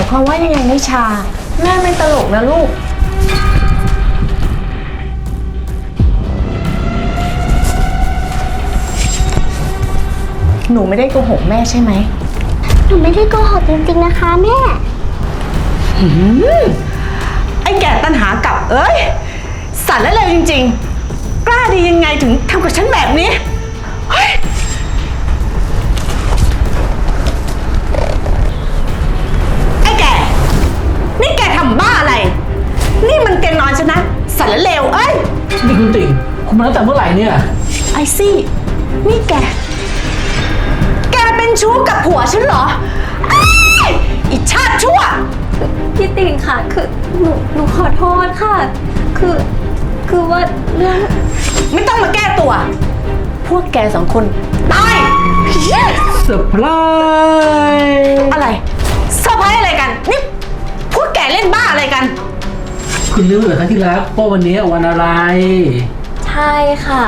ายความว่ายังไงนิชา แม่ไม่ตลกนะลูก หนูไม่ได้โกหกแม่ใช่ไหม หนูไม่ได้โกหกจริงๆนะคะแม่ไอ้แก่ตันหากลับเอ้ย สัตว์และเลวจริง ๆ กล้าดียังไงถึงทำกับฉันแบบนี้ เฮ้ยำบ้าอะไร นี่มันแกนอนฉันนะสัตว์และเลวเอ้ย นี่คุณติ่งคุณมาตั้งแต่เมื่อไหร่เนี่ย ไอซี่ นี่แก แกเป็นชู้กับผัวฉันเหรอไอ้ยอิชาติชั่ว พี่ติ่งค่ะ คือหนูหนูขอโทษค่ะ คือคือว่าเรื่องไม่ต้องมาแก้ตัว พวกแกสองคนตาย เซอร์ไพรส์ คุณรู้เหรอคะที่รักว่าวันนี้วันอะไร ใช่ค่ะ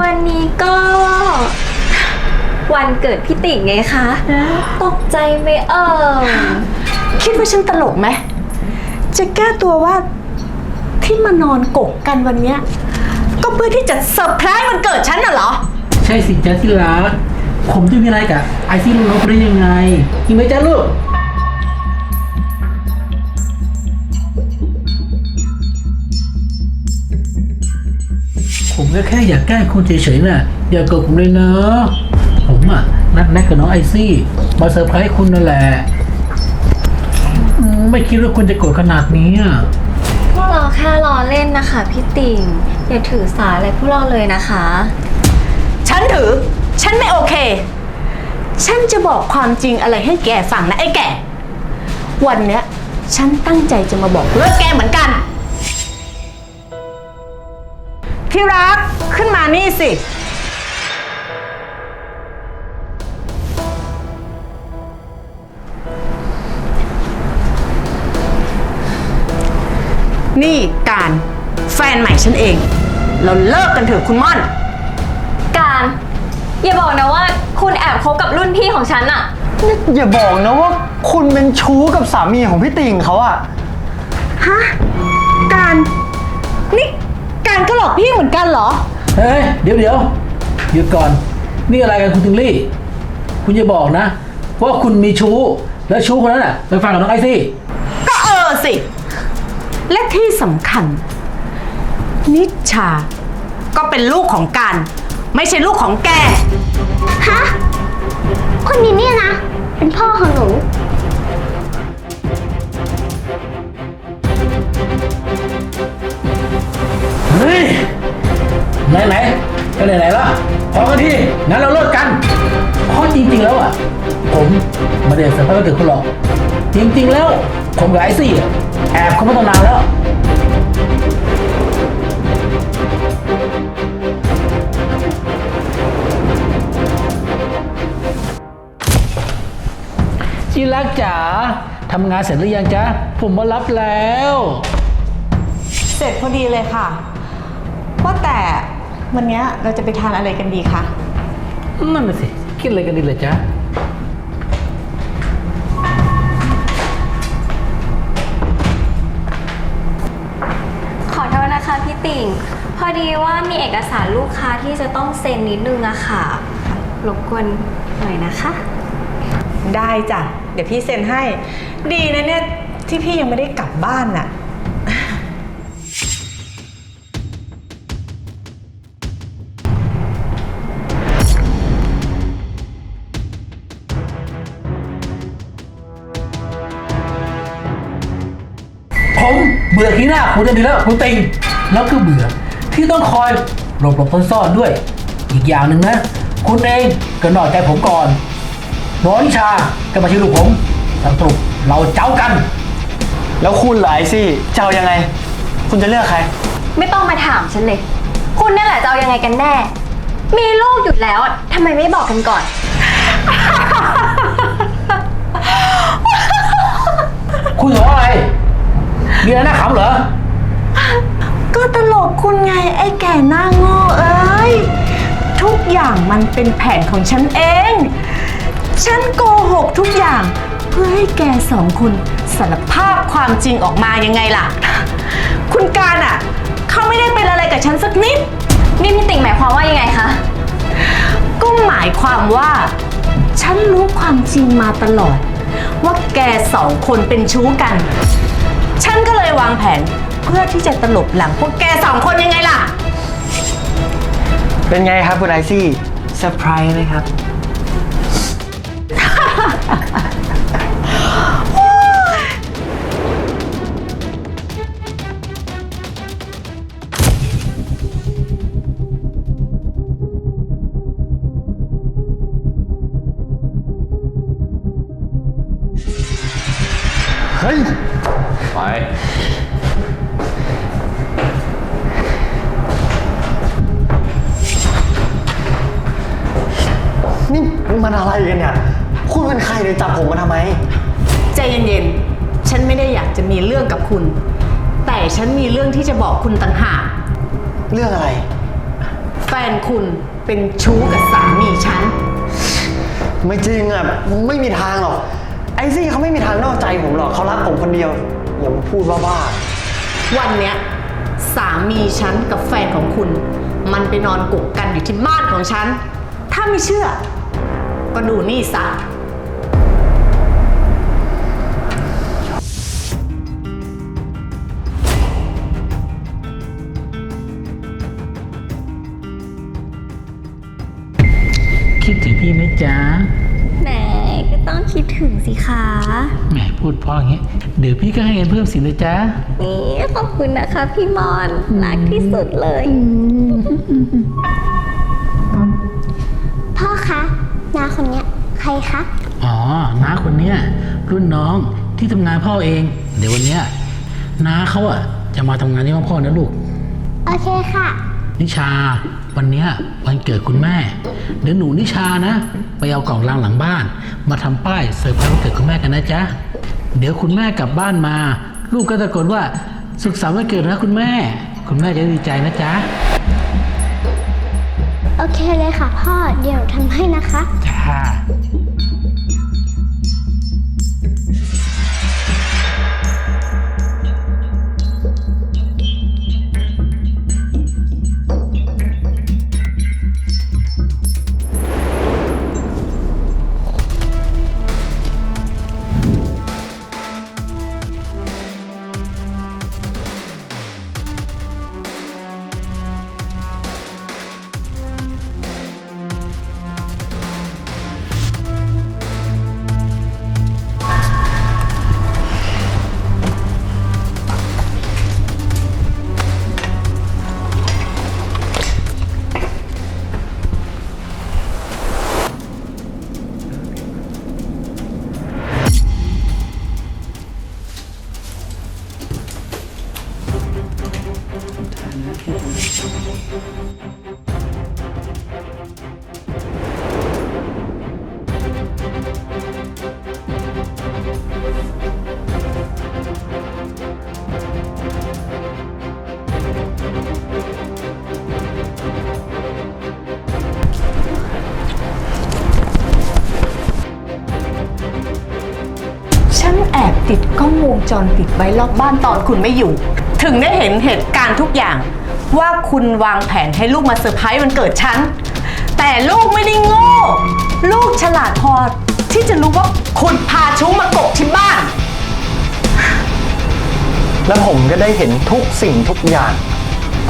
วันนี้ก็ วันเกิดพี่ติ่งไงคะ ตกใจไหมเอ่ยคิดว่าฉันตลกไหม จะแก้ตัวว่าที่มานอนกกกันวันเนี้ยก็เพื่อที่จะเซอร์ไพรส์วันเกิดฉันน่ะเหรอ ใช่สิจ๊ะที่รักผมจะมีอะไรกับไอซี่ลูกน้องได้ยังไงจริงไหมจ๊ะลูก ผมก็แค่อยากแกล้งคุณเฉยๆน่ะ อย่าโกรธผมเลยนะผมอะ นัดแนกกับน้องไอซี่ มาเซอร์ไพรส์คุณนั่นแหละอืมไม่คิดว่าคุณจะโกรธขนาดนี้อะ พวกเราแค่ล้อเล่นนะคะพี่ติ่งอย่าถือสาอะไรพวกเราเลยนะคะ ฉันถือ ฉันไม่โอเค ฉันจะบอกความจริงอะไรให้แกฟังนะไอ้แก่วันเนี้ย ฉันตั้งใจจะมาบอกเลิกแกเหมือนกัน สิ นี่การแฟนใหม่ฉันเอง เราเลิกกันเถอะคุณม่อน การ อย่าบอกนะว่าคุณแอบคบกับรุ่นพี่ของฉันอะนี่อย่าบอกนะว่าคุณเป็นชู้กับสามีของพี่ติ่งเขาอะฮะ การ นี่ การก็หลอกพี่เหมือนกันเหรอ เฮ้ย เดี๋ยวเดี๋ยวหยุดก่อน นี่อะไรกันคุณติงลี่ คุณอย่าบอกนะว่าคุณมีชู้ แล้วชู้คนนั้นน่ะเป็นแฟนของน้องไอซี่ ก็เออสิ และที่สำคัญ นิชา ก็เป็นลูกของการ ไม่ใช่ลูกของแก ฮะ คนนี้เนี่ยนะ เป็นพ่อของหนู ไหนไหนๆก็ไหนไหนๆละพอกันที่งั้นเราเลิกกันเพราะจริง ๆ แล้วอะ ผมไม่ได้เซอร์ไพรส์วันเกิดคุณหรอก จริง ๆ แล้ว ผมกับไอซี่อะแอบเขามาตั้งนานแล้วจีรักจ๋าทำงานเสร็จหรือยังจ๊ะ ผมมารับแล้ว เสร็จพอดีเลยค่ะ ว่าแต่ วันเนี้ยเราจะไปทานอะไรกันดีคะ นั่นน่ะสิคิดอะไรกันดีเลยจ๊ะขอโทษนะคะพี่ติ่ง พอดีว่ามีเอกสารลูกค้าที่จะต้องเซ็นนิดนึงอะค่ะ รบกวนหน่อยนะคะ ได้จ้ะ เดี๋ยวพี่เซ็นให้ ดีนะเนี่ยที่พี่ยังไม่ได้กลับบ้านน่ะ ผมเบื่อขี้หน้าคุณจะดีแล้วคุณติงแล้วก็เบื่อที่ต้องคอยหลบหลบซ่อนๆด้วย อีกอย่างหนึ่งนะ คุณเองก็นอกใจผมก่อนน้องนิชาก็มาชื่อลูกผมสรุปเราเจ้ากัน แล้วคุณล่ะไอซี่จะเอายังไง คุณจะเลือกใคร ไม่ต้องมาถามฉันเลย คุณนั่นแหละจะเอายังไงกันแน่ มีลูกอยู่แล้วอะทำไมไม่บอกกันก่อน คุณหัวอะไร มีอะไรน่าขำเหรอ ก็ตลกคุณไงไอ้แก่หน้าโง่เอ้ย ทุกอย่างมันเป็นแผนของฉันเอง ฉันโกหกทุกอย่าง เพื่อให้แกสองคนสารภาพความจริงออกมายังไงล่ะ คุณการอะ เขาไม่ได้เป็นอะไรกับฉันสักนิด นี่พี่ติ่งหมายความว่ายังไงคะ ก็หมายความว่า ฉันรู้ความจริงมาตลอด ว่าแกสองคนเป็นชู้กัน ฉันก็เลยวางแผนเพื่อที่จะตลบหลังพวกแกสองคนยังไงล่ะ เป็นไงครับคุณไอซี่เซอร์ไพรส์ไหมครับ เฮ้ย ไปนี่มันอะไรกันเนี่ย คุณเป็นใครเนี่ยจับผมมาทำไม ใจเย็นๆ ฉันไม่ได้อยากจะมีเรื่องกับคุณ แต่ฉันมีเรื่องที่จะบอกคุณต่างหาก เรื่องอะไร แฟนคุณเป็นชู้กับสามีฉัน ไม่จริงอะ ไม่มีทางหรอก ไอซี่เขาไม่มีทางนอกใจผมหรอกเขารักผมคนเดียว อย่ามาพูดบ้าวันเนี้ยสามีฉันกับแฟนของคุณ มันไปนอนกกกันอยู่ที่บ้านของฉัน ถ้าไม่เชื่อ ก็ดูนี่ซะ คิดถึงพี่ไหมจ๊ะแหมก็ต้อง คิดถึงสิคะแหมพูดเพราะอย่างเงี้ยเดี๋ยวพี่ก็ให้เงินเพิ่มสินะจ๊ะนี่ขอบคุณนะคะพี่มอนรักที่สุดเลย พ่อคะนาคนเนี้ยใครคะ อ๋อน้าคนเนี้ยรุ่นน้องที่ทำงานพ่อเอง เดี๋ยววันเนี้ยน้าเขาอะจะมาทำงานที่ห้องพ่อนะลูก โอเคค่ะ นิชา วันเนี้ยวันเกิดคุณแม่ เดี๋ยวหนูนิชานะ ไปเอากล่องรางหลังบ้าน มาทำป้ายเซอร์ไพรส์วันเกิดคุณแม่กันนะจ๊ะ เดี๋ยวคุณแม่กลับบ้านมา ลูกก็ตะโกนว่าสุขสันต์วันเกิดนะคุณแม่ คุณแม่จะดีใจนะจ๊ะ โอเคเลยค่ะพ่อ เดี๋ยวทำให้นะคะ จ้า ติดกล้องวงจรปิดไว้รอบบ้านตอนคุณไม่อยู่ ถึงได้เห็นเหตุการณ์ทุกอย่าง ว่าคุณวางแผนให้ลูกมาเซอร์ไพรส์วันเกิดฉัน แต่ลูกไม่ได้โง่ ลูกฉลาดพอที่จะรู้ว่าคุณพาชู้มากบที่บ้านๆแล้วผมก็ได้เห็นทุกสิ่งทุกอย่าง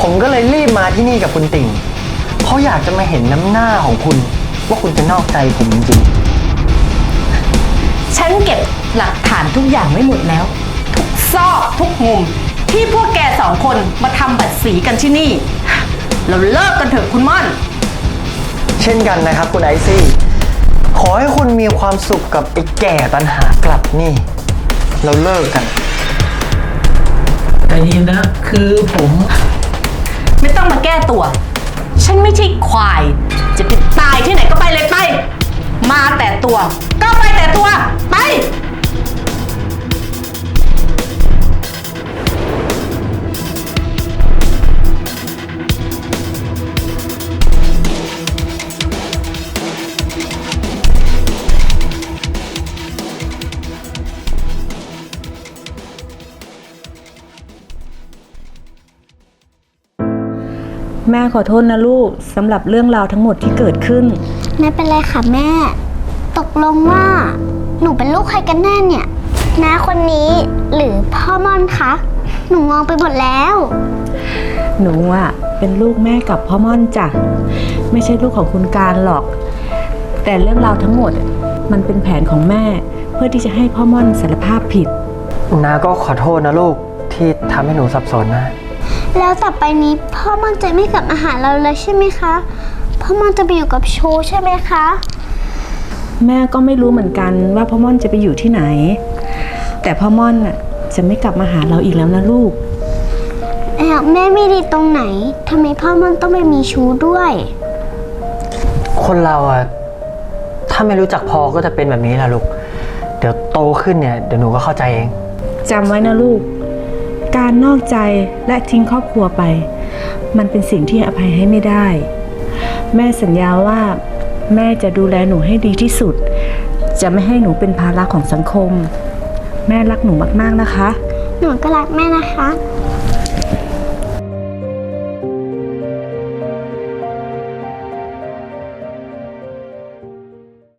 ผมก็เลยรีบมาที่นี่กับคุณติ่ง เพราะอยากจะมาเห็นน้ำหน้าของคุณ ว่าคุณจะนอกใจผมจริงฉันเก็บ หลักฐานทุกอย่างไว้หมดแล้ว ทุกซอกทุกมุมที่พวกแกสองคนมาทำบัตรสีกันที่นี่ เราเลิกกันเถอะคุณม่อนๆเช่นกันนะครับคุณไอซี่ ขอให้คุณมีความสุขกับไอ้แก่ตันหากลับนี่ เราเลิกกัน แต่ยินนะคือผมไม่ต้องมาแก้ตัว ฉันไม่ใช่ควาย จะไปตายที่ไหนก็ไปเลยไป มาแต่ตัว ก็ไปแต่ตัว ไป แม่ขอโทษนะลูกสำหรับเรื่องราวทั้งหมดที่เกิดขึ้น ไม่เป็นไรค่ะแม่ ตกลงว่า หนูเป็นลูกใครกันแน่เนี่ยน้าคนนี้หรือพ่อม่อนคะ หนูงงไปหมดแล้ว หนูอะเป็นลูกแม่กับพ่อม่อนจ้ะไม่ใช่ลูกของคุณการหรอก แต่เรื่องราวทั้งหมดอะมันเป็นแผนของแม่ เพื่อที่จะให้พ่อม่อนสารภาพผิด นาก็ขอโทษนะลูกที่ทำให้หนูสับสนนะ แล้วต่อไปนี้พ่อม่อนจะไม่กลับมาหาเราเลยใช่ไหมคะ พ่อม่อนจะไปอยู่กับชูใช่ไหมคะ แม่ก็ไม่รู้เหมือนกันว่าพ่อม่อนจะไปอยู่ที่ไหน แต่พ่อม่อนน่ะจะไม่กลับมาหาเราอีกแล้วนะลูก แล้วแม่ไม่ดีตรงไหนทำไมพ่อม่อนต้องไปมีชูด้วย คนเราอะถ้าไม่รู้จักพอก็จะเป็นแบบนี้แหละลูก เดี๋ยวโตขึ้นเนี่ยเดี๋ยวหนูก็เข้าใจเอง จำไว้นะลูก การนอกใจและทิ้งครอบครัวไป มันเป็นสิ่งที่อภัยให้ไม่ได้ แม่สัญญาว่าแม่จะดูแลหนูให้ดีที่สุด จะไม่ให้หนูเป็นภาระของสังคม แม่รักหนูมากๆนะคะ หนูก็รักแม่นะคะ